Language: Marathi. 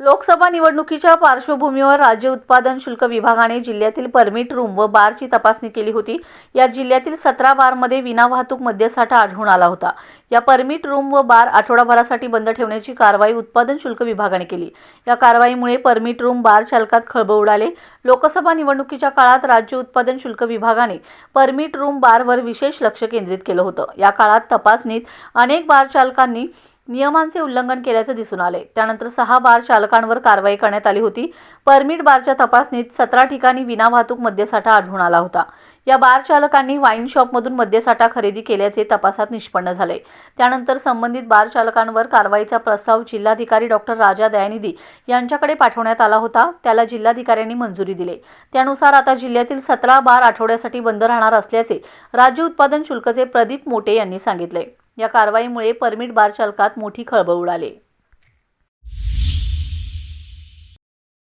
लोकसभा निवडणुकीच्या पार्श्वभूमीवर राज्य उत्पादन शुल्क विभागाने जिल्ह्यातील परमिट रूम व बारची तपासणी केली होती. या जिल्ह्यातील सतरा बारमध्ये विना वाहतूक मद्यसाठा आढळून आला होता. या परमिट रूम व बार आठवडाभरासाठी बंद ठेवण्याची कारवाई उत्पादन शुल्क विभागाने केली. या कारवाईमुळे परमिट रूम बार चालकात खळबळ उडाले. लोकसभा निवडणुकीच्या काळात राज्य उत्पादन शुल्क विभागाने परमिट रूम बारवर विशेष लक्ष केंद्रित केलं होतं. या काळात तपासणीत अनेक बार चालकांनी नियमांचे उल्लंघन केल्याचे दिसून आले. त्यानंतर सहा बार चालकांवर कारवाई करण्यात आली होती. परमिट बारच्या तपासणीत सतरा ठिकाणी विनावाहतूक मद्यसाठा आढळून आला होता. या बार चालकांनी वाईन शॉपमधून मद्यसाठा खरेदी केल्याचे तपासात निष्पन्न झाले. त्यानंतर संबंधित बार चालकांवर कारवाईचा प्रस्ताव जिल्हाधिकारी डॉक्टर राजा दयानिधी यांच्याकडे पाठवण्यात आला होता. त्याला जिल्हाधिकाऱ्यांनी मंजुरी दिली. त्यानुसार आता जिल्ह्यातील सतरा बार आठवड्यासाठी बंद राहणार असल्याचे राज्य उत्पादन शुल्कचे प्रदीप मोटे यांनी सांगितले. या कारवाईमुळे परमिट बार चालकात मोठी खळबळ उडाली.